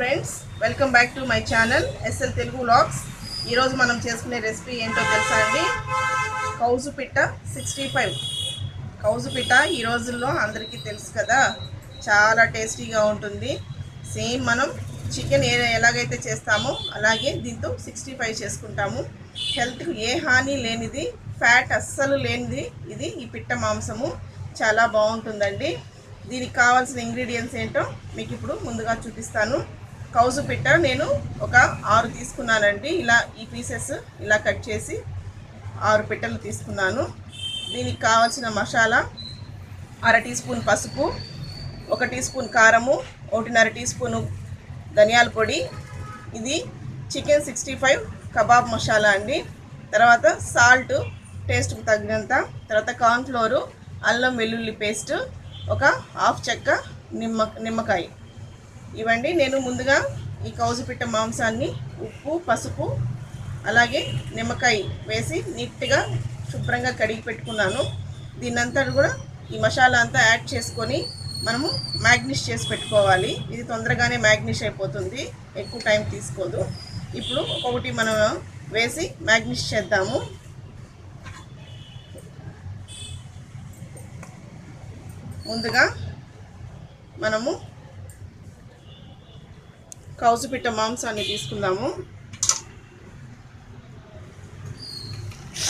Friends welcome back to my channel SL Telugu vlogs ఈరోజు మనం చేసుకునే రెసిపీ ఏంటో తెలుసా అండి? కౌజు పిట్ట సిక్స్టీ ఫైవ్ కౌజు పిట్ట ఈ రోజుల్లో అందరికీ తెలుసు కదా చాలా టేస్టీగా ఉంటుంది. సేమ్ మనం చికెన్ ఏ ఎలాగైతే చేస్తామో అలాగే దీంతో సిక్స్టీ ఫైవ్ చేసుకుంటాము. హెల్త్కు ఏ హాని లేనిది ఫ్యాట్ అస్సలు లేనిది ఇది ఈ పిట్ట మాంసము. చాలా బాగుంటుందండి. దీనికి కావాల్సిన ఇంగ్రీడియంట్స్ ఏంటో మీకు ఇప్పుడు ముందుగా చూపిస్తాను. కౌజు పిట్ట నేను ఒక ఆరు తీసుకున్నానండి. ఇలా ఈ పీసెస్ ఇలా కట్ చేసి ఆరు పిట్టలు తీసుకున్నాను. దీనికి కావాల్సిన మసాలా అర టీ స్పూన్ పసుపు ఒక టీ స్పూన్ కారము ఒకటిన్నర టీ స్పూను ధనియాల పొడి. ఇది chicken sixty five kebab masala అండి. తర్వాత సాల్ట్ టేస్ట్కు తగినంత. తర్వాత కార్న్ఫ్లోరు అల్లం వెల్లుల్లి పేస్ట్ ఒక హాఫ్ చెక్క నిమ్మ నిమ్మకాయ. ఇవండి నేను ముందుగా ఈ కౌజుపిట్ట మాంసాన్ని ఉప్పు పసుపు అలాగే నిమ్మకాయ వేసి నీట్గా శుభ్రంగా కడిగి పెట్టుకున్నాను. దీన్నంతా కూడా ఈ మసాలా అంతా యాడ్ చేసుకొని మనము మ్యాగ్నిష్ చేసి పెట్టుకోవాలి. ఇది తొందరగానే మ్యాగ్నిష్ అయిపోతుంది. ఎక్కువ టైం తీసుకోదు. ఇప్పుడు ఒకటి మనం వేసి మ్యాగ్నిష్ చేద్దాము. ముందుగా మనము కౌసుపిట్ట మాంసాన్ని తీసుకుందాము.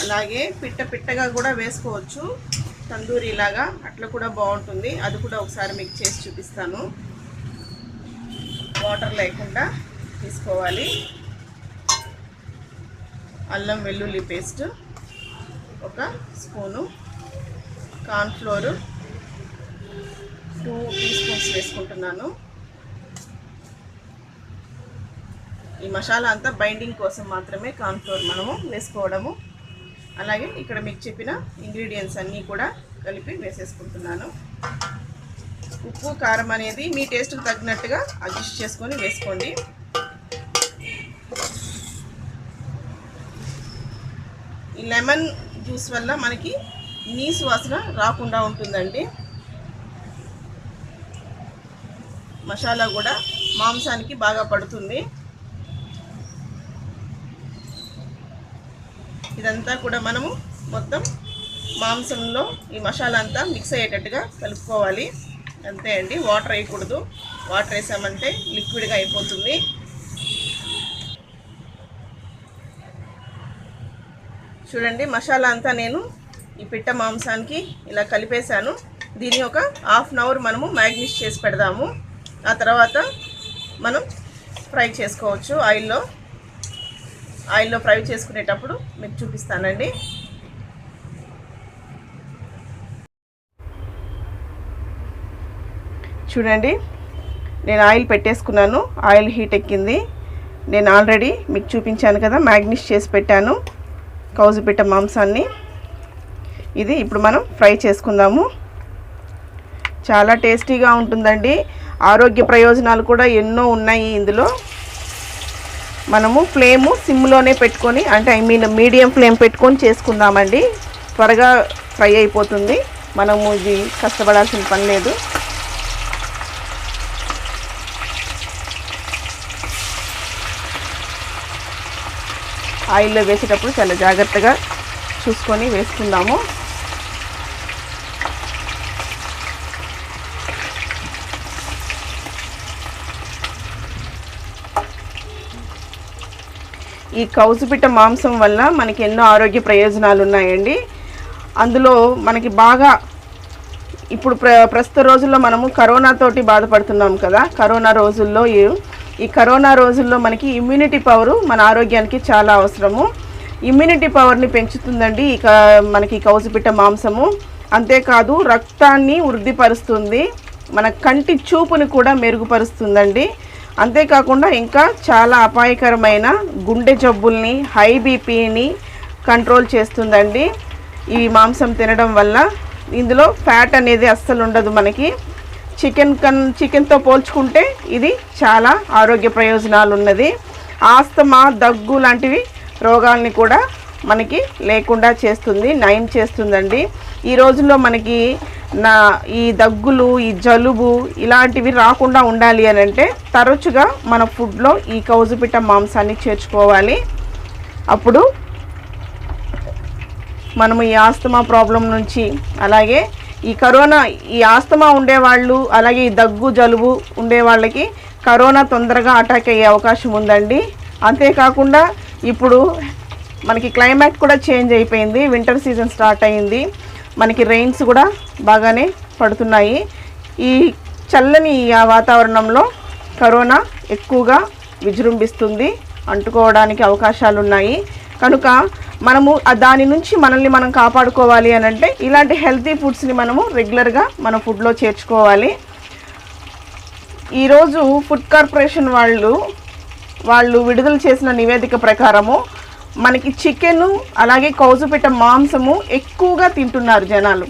అలాగే పిట్ట పిట్టగా కూడా వేసుకోవచ్చు. తందూరి లాగా అట్లా కూడా బాగుంటుంది. అది కూడా ఒకసారి మీకు చేసి చూపిస్తాను. వాటర్ లేకుండా తీసుకోవాలి. అల్లం వెల్లుల్లి పేస్ట్ ఒక spoon. Cornflour two teaspoons వేసుకుంటున్నాను. ఈ మసాలా అంతా బైండింగ్ కోసం మాత్రమే కార్న్ఫ్లోర్ మనము వేసుకోవడము. అలాగే ఇక్కడ మీకు చెప్పిన ఇంగ్రీడియంట్స్ అన్నీ కూడా కలిపి వేసేసుకుంటున్నాను. ఉప్పు కారం అనేది మీ టేస్ట్కి తగినట్టుగా అడ్జస్ట్ చేసుకొని వేసుకోండి. ఈ లెమన్ జ్యూస్ వల్ల మనకి నీసు వాసన రాకుండా ఉంటుందండి. మసాలా కూడా మాంసానికి బాగా పడుతుంది. ఇదంతా కూడా మనము మొత్తం మాంసంలో ఈ మసాలా అంతా మిక్స్ అయ్యేటట్టుగా కలుపుకోవాలి. అంతే అండి వాటర్ వేయకూడదు. వాటర్ వేసామంటే లిక్విడ్గా అయిపోతుంది. చూడండి మసాలా అంతా నేను ఈ పిట్ట మాంసానికి ఇలా కలిపేశాను. దీన్ని ఒక హాఫ్ అన్ అవర్ మనము మ్యాగ్నిష్ చేసి పెడదాము. ఆ తర్వాత మనం ఫ్రై చేసుకోవచ్చు ఆయిల్లో ఆయిల్లో ఫ్రై చేసుకునేటప్పుడు మీకు చూపిస్తానండి. చూడండి నేను ఆయిల్ పెట్టేసుకున్నాను. ఆయిల్ హీట్ ఎక్కింది. నేను ఆల్రెడీ మీకు చూపించాను కదా మ్యాగ్నిష్ చేసి పెట్టాను కౌజుపిట్ట మాంసాన్ని. ఇది ఇప్పుడు మనం ఫ్రై చేసుకుందాము. చాలా టేస్టీగా ఉంటుందండి. ఆరోగ్య ప్రయోజనాలు కూడా ఎన్నో ఉన్నాయి ఇందులో. మనము ఫ్లేము సిమ్లోనే పెట్టుకొని అంటే ఐ మీన్ మీడియం ఫ్లేమ్ పెట్టుకొని చేసుకుందామండి. త్వరగా ఫ్రై అయిపోతుంది. మనము ఇది కష్టపడాల్సిన పని లేదు. ఆయిల్లో వేసేటప్పుడు చాలా జాగ్రత్తగా చూసుకొని వేసుకుందాము. ఈ కౌసుపిట్ట మాంసం వల్ల మనకి ఎన్నో ఆరోగ్య ప్రయోజనాలు ఉన్నాయండి. అందులో మనకి బాగా ఇప్పుడు ప్ర ప్రస్తుత రోజుల్లో మనము కరోనాతోటి బాధపడుతున్నాం కదా. కరోనా రోజుల్లో ఈ- ఈ కరోనా రోజుల్లో మనకి ఇమ్యూనిటీ పవర్ మన ఆరోగ్యానికి చాలా అవసరము. ఇమ్యూనిటీ పవర్ని పెంచుతుందండి ఇక మనకి కౌసుపిట్ట మాంసము. అంతేకాదు రక్తాన్ని వృద్ధిపరుస్తుంది. మన కంటి చూపుని కూడా మెరుగుపరుస్తుందండి. అంతేకాకుండా ఇంకా చాలా అపాయకరమైన గుండె జబ్బుల్ని హై బీపీని కంట్రోల్ చేస్తుందండి. ఈ మాంసం తినడం వల్ల ఇందులో ఫ్యాట్ అనేది అస్సలు ఉండదు మనకి. చికెన్ కన్ చికెన్తో పోల్చుకుంటే ఇది చాలా ఆరోగ్య ప్రయోజనాలు ఉన్నది. ఆస్తమా దగ్గు లాంటివి రోగాల్ని కూడా మనకి లేకుండా చేస్తుంది నయం చేస్తుందండి. ఈ రోజుల్లో మనకి నా ఈ దగ్గులు ఈ జలుబు ఇలాంటివి రాకుండా ఉండాలి అని అంటే తరచుగా మన ఫుడ్లో ఈ కౌజుపిట్ట మాంసాన్ని చేర్చుకోవాలి. అప్పుడు మనము ఈ ఆస్తమా ప్రాబ్లం నుంచి అలాగే ఈ కరోనా ఈ ఆస్తమా ఉండేవాళ్ళు అలాగే ఈ దగ్గు జలుబు ఉండే వాళ్ళకి కరోనా తొందరగా అటాక్ అయ్యే అవకాశం ఉందండి. అంతేకాకుండా ఇప్పుడు మనకి క్లైమేట్ కూడా చేంజ్ అయిపోయింది. వింటర్ సీజన్ స్టార్ట్ అయింది. మనకి రెయిన్స్ కూడా బాగానే పడుతున్నాయి. ఈ చల్లని ఆ వాతావరణంలో కరోనా ఎక్కువగా విజృంభిస్తుంది. అంటుకోవడానికి అవకాశాలు ఉన్నాయి కనుక మనము దాని నుంచి మనల్ని మనం కాపాడుకోవాలి అని అంటే ఇలాంటి హెల్తీ ఫుడ్స్ని మనము రెగ్యులర్గా మన ఫుడ్లో చేర్చుకోవాలి. ఈరోజు ఫుడ్ కార్పొరేషన్ వాళ్ళు వాళ్ళు విడుదల చేసిన నివేదిక ప్రకారము మనకి చికెను అలాగే కౌజుపేట మాంసము ఎక్కువగా తింటున్నారు జనాలు.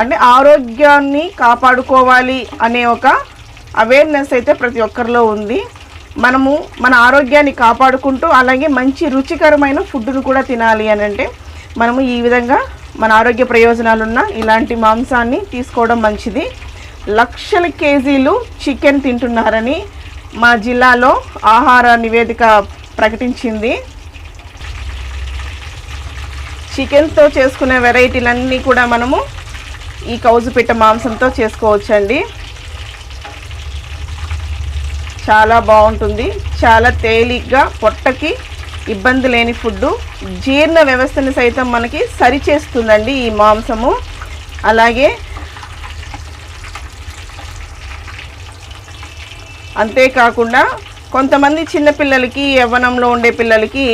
అంటే ఆరోగ్యాన్ని కాపాడుకోవాలి అనే ఒక అవేర్నెస్ అయితే ప్రతి ఒక్కరిలో ఉంది. మనము మన ఆరోగ్యాన్ని కాపాడుకుంటూ అలాగే మంచి రుచికరమైన ఫుడ్ను కూడా తినాలి అని అంటే మనము ఈ విధంగా మన ఆరోగ్య ప్రయోజనాలున్న ఇలాంటి మాంసాన్ని తీసుకోవడం మంచిది. లక్షల కేజీలు చికెన్ తింటున్నారని మా జిల్లాలో ఆహార నివేదిక ప్రకటించింది. చికెన్తో చేసుకునే వెరైటీలన్నీ కూడా మనము ఈ కౌజుపిట్ట మాంసంతో చేసుకోవచ్చండి. చాలా బాగుంటుంది. చాలా తేలిగ్గా పొట్టకి ఇబ్బంది లేని ఫుడ్ జీర్ణ వ్యవస్థని సైతం మనకి సరిచేస్తుందండి ఈ మాంసము. అలాగే అంతేకాకుండా కొంతమంది చిన్నపిల్లలకి యవ్వనంలో ఉండే పిల్లలకి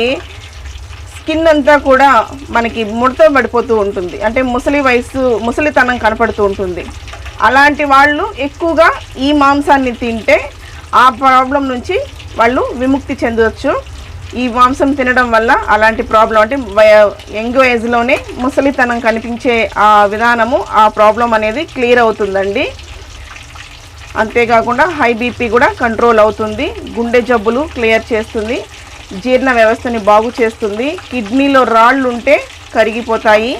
స్కిన్ అంతా కూడా మనకి ముడత పడిపోతూ ఉంటుంది. అంటే ముసలి వయసు ముసలితనం కనపడుతూ ఉంటుంది. అలాంటి వాళ్ళు ఎక్కువగా ఈ మాంసాన్ని తింటే ఆ ప్రాబ్లం నుంచి వాళ్ళు విముక్తి చెందవచ్చు ఈ మాంసం తినడం వల్ల అలాంటి ప్రాబ్లం అంటే యంగ్ ఏజ్లోనే ముసలితనం కనిపించే ఆ విధానము ఆ ప్రాబ్లం అనేది క్లియర్ అవుతుందండి. అంతేకాకుండా హై బీపీ కూడా కంట్రోల్ అవుతుంది. గుండె జబ్బులు క్లియర్ చేస్తుంది. జీర్ణ వ్యవస్థని బాగు చేస్తుంది. కిడ్నీలో రాళ్ళు ఉంటే కరిగిపోతాయి.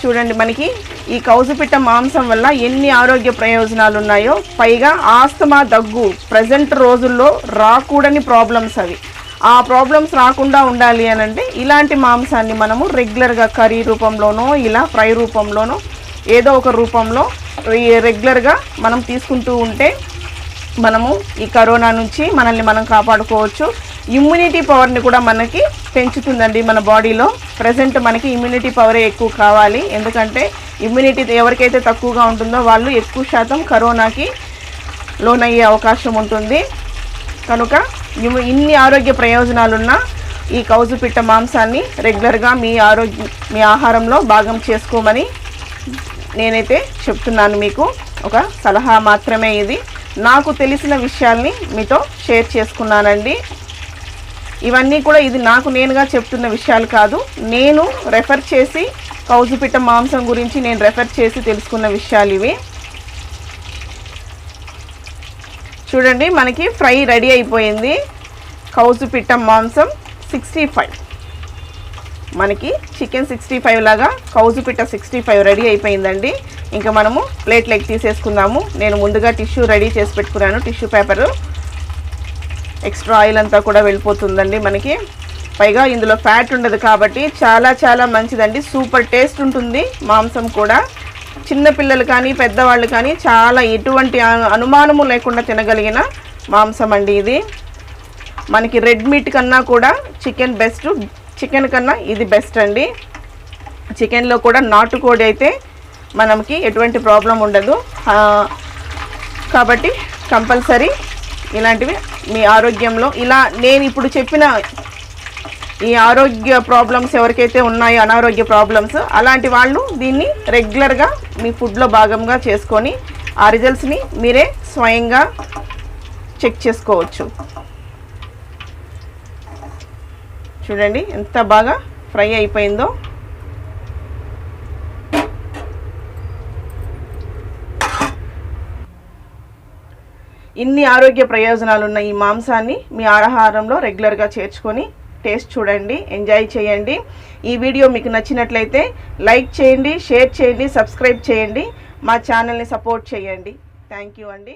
చూడండి మనకి ఈ కౌజుపిట్ట మాంసం వల్ల ఎన్ని ఆరోగ్య ప్రయోజనాలు ఉన్నాయో పైగా ఆస్తమా దగ్గు ప్రజెంట్ రోజుల్లో రాకూడని ప్రాబ్లమ్స్ అవి. ఆ ప్రాబ్లమ్స్ రాకుండా ఉండాలి అని అంటే ఇలాంటి మాంసాన్ని మనము రెగ్యులర్గా కర్రీ రూపంలోనో ఇలా ఫ్రై రూపంలోనో ఏదో ఒక రూపంలో రెగ్యులర్గా మనం తీసుకుంటూ ఉంటే మనము ఈ కరోనా నుంచి మనల్ని మనం కాపాడుకోవచ్చు. ఇమ్యూనిటీ పవర్ని కూడా మనకి పెంచుతుందండి మన బాడీలో ప్రజెంట్ మనకి ఇమ్యూనిటీ పవరే ఎక్కువ కావాలి. ఎందుకంటే ఇమ్యూనిటీ ఎవరికైతే తక్కువగా ఉంటుందో వాళ్ళు ఎక్కువ శాతం కరోనాకి లోనయ్యే అవకాశం ఉంటుంది. కనుక ఇన్ని ఆరోగ్య ప్రయోజనాలున్న ఈ కౌజు పిట్ట మాంసాన్ని రెగ్యులర్గా మీ ఆరోగ్య మీ ఆహారంలో భాగం చేసుకోమని నేనైతే చెప్తున్నాను మీకు. ఒక సలహా మాత్రమే ఇది. నాకు తెలిసిన విషయాల్ని మీతో షేర్ చేసుకున్నానండి. ఇవన్నీ కూడా ఇది నాకు నేనుగా చెప్తున్న విషయాలు కాదు. నేను రెఫర్ చేసి కౌజుపిట్ట మాంసం గురించి నేను రెఫర్ చేసి తెలుసుకున్న విషయాలు ఇవి. చూడండి మనకి ఫ్రై రెడీ అయిపోయింది. కౌజుపిట్ట మాంసం సిక్స్టీ ఫైవ్. మనకి చికెన్ సిక్స్టీ ఫైవ్ లాగా కౌజుపిట్ట సిక్స్టీ ఫైవ్ రెడీ అయిపోయిందండి. ఇంకా మనము ప్లేట్లోకి తీసేసుకుందాము. నేను ముందుగా టిష్యూ రెడీ చేసి పెట్టుకున్నాను టిష్యూ పేపరు. ఎక్స్ట్రా ఆయిల్ అంతా కూడా వెళ్ళిపోతుందండి మనకి. పైగా ఇందులో ఫ్యాట్ ఉండదు కాబట్టి చాలా చాలా మంచిదండి. సూపర్ టేస్ట్ ఉంటుంది. మాంసం కూడా చిన్నపిల్లలు కానీ పెద్దవాళ్ళు కానీ చాలా ఎటువంటి అనుమానము లేకుండా తినగలిగిన మాంసం అండి ఇది. మనకి రెడ్ మీట్ కన్నా కూడా చికెన్ బెస్ట్ చికెన్ కన్నా ఇది బెస్ట్ అండి. చికెన్లో కూడా నాటుకోడి అయితే మనకి ఎటువంటి ప్రాబ్లం ఉండదు. కాబట్టి కంపల్సరీ ఇలాంటివి మీ ఆరోగ్యంలో ఇలా నేను ఇప్పుడు చెప్పిన ఈ ఆరోగ్య ప్రాబ్లమ్స్ ఎవరికైతే ఉన్నాయో అనారోగ్య ప్రాబ్లమ్స్ అలాంటి వాళ్ళు దీన్ని రెగ్యులర్గా మీ ఫుడ్లో భాగంగా చేసుకొని ఆ రిజల్ట్స్ని మీరే స్వయంగా చెక్ చేసుకోవచ్చు. చూడండి ఎంత బాగా ఫ్రై అయిపోయిందో. ఇన్ని ఆరోగ్య ప్రయోజనాలు ఉన్న ఈ మాంసాన్ని మీ ఆహారంలో రెగ్యులర్గా చేర్చుకొని టేస్ట్ చూడండి ఎంజాయ్ చేయండి. ఈ వీడియో మీకు నచ్చినట్లయితే లైక్ చేయండి షేర్ చేయండి సబ్స్క్రైబ్ చేయండి. మా ఛానల్ని సపోర్ట్ చేయండి. థ్యాంక్ యూ అండి.